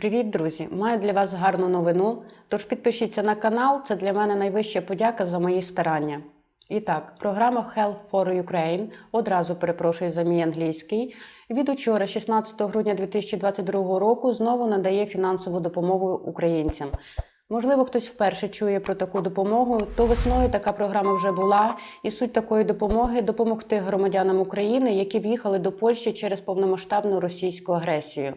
Привіт, друзі! Маю для вас гарну новину. Тож підпишіться на канал, це для мене найвища подяка за мої старання. І так, програма Health for Ukraine, одразу перепрошую за мій англійський, від учора, 16 грудня 2022 року, знову надає фінансову допомогу українцям. Можливо, хтось вперше чує про таку допомогу, то весною така програма вже була, і суть такої допомоги допомогти громадянам України, які в'їхали до Польщі через повномасштабну російську агресію.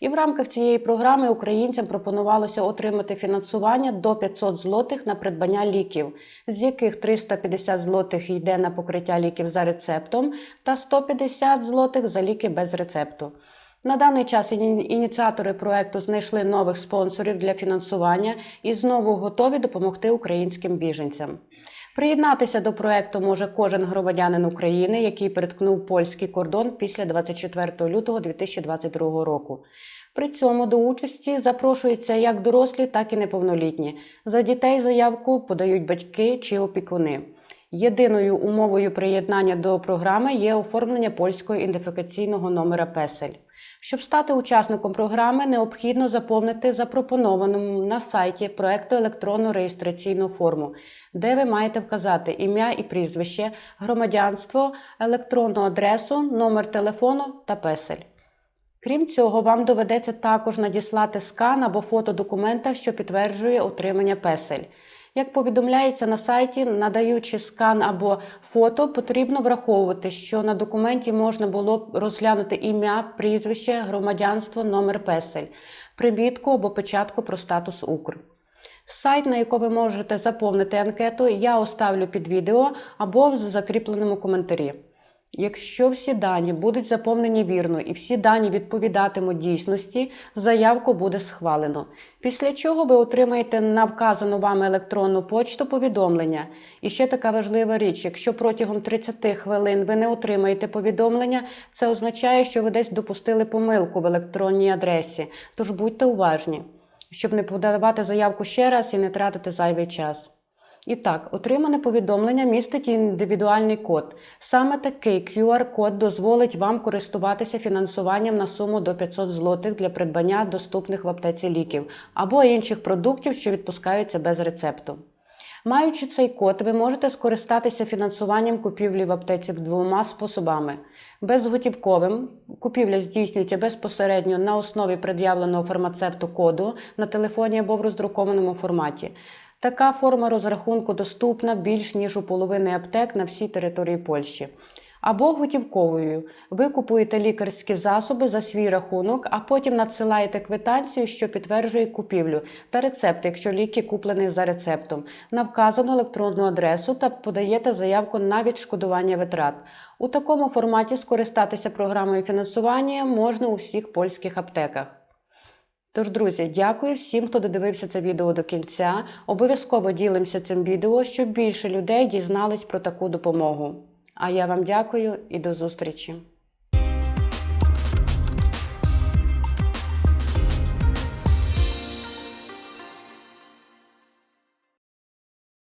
І в рамках цієї програми українцям пропонувалося отримати фінансування до 500 злотих на придбання ліків, з яких 350 злотих йде на покриття ліків за рецептом, та 150 злотих за ліки без рецепту. На даний час ініціатори проекту знайшли нових спонсорів для фінансування і знову готові допомогти українським біженцям. Приєднатися до проекту може кожен громадянин України, який переткнув польський кордон після 24 лютого 2022 року. При цьому до участі запрошуються як дорослі, так і неповнолітні. За дітей заявку подають батьки чи опікуни. Єдиною умовою приєднання до програми є оформлення польського ідентифікаційного номера песель. Щоб стати учасником програми, необхідно заповнити запропоновану на сайті проекту електронну реєстраційну форму, де ви маєте вказати ім'я і прізвище, громадянство, електронну адресу, номер телефону та песель. Крім цього, вам доведеться також надіслати скан або фото документа, що підтверджує отримання песель. Як повідомляється на сайті, надаючи скан або фото, потрібно враховувати, що на документі можна було б розглянути ім'я, прізвище, громадянство, номер песель, прибітку або печатку про статус Укр. Сайт, на який ви можете заповнити анкету, я оставлю під відео або в закріпленому коментарі. Якщо всі дані будуть заповнені вірно і всі дані відповідатимуть дійсності, заявку буде схвалено. Після чого ви отримаєте на вказану вами електронну почту повідомлення. І ще така важлива річ: якщо протягом 30 хвилин ви не отримаєте повідомлення, це означає, що ви десь допустили помилку в електронній адресі. Тож будьте уважні, щоб не подавати заявку ще раз і не тратити зайвий час. І так, отримане повідомлення містить індивідуальний код. Саме такий QR-код дозволить вам користуватися фінансуванням на суму до 500 злотих для придбання доступних в аптеці ліків або інших продуктів, що відпускаються без рецепту. Маючи цей код, ви можете скористатися фінансуванням купівлі в аптеці двома способами: безготівковим купівля здійснюється безпосередньо на основі пред'явленого фармацевту коду на телефоні або в роздрукованому форматі. Така форма розрахунку доступна більш ніж у половини аптек на всій території Польщі. Або готівковою. Ви купуєте лікарські засоби за свій рахунок, а потім надсилаєте квитанцію, що підтверджує купівлю, та рецепт, якщо ліки куплені за рецептом, на вказану електронну адресу та подаєте заявку на відшкодування витрат. У такому форматі скористатися програмою фінансування можна у всіх польських аптеках. Тож, друзі, дякую всім, хто додивився це відео до кінця. Обов'язково ділимося цим відео, щоб більше людей дізнались про таку допомогу. А я вам дякую і до зустрічі!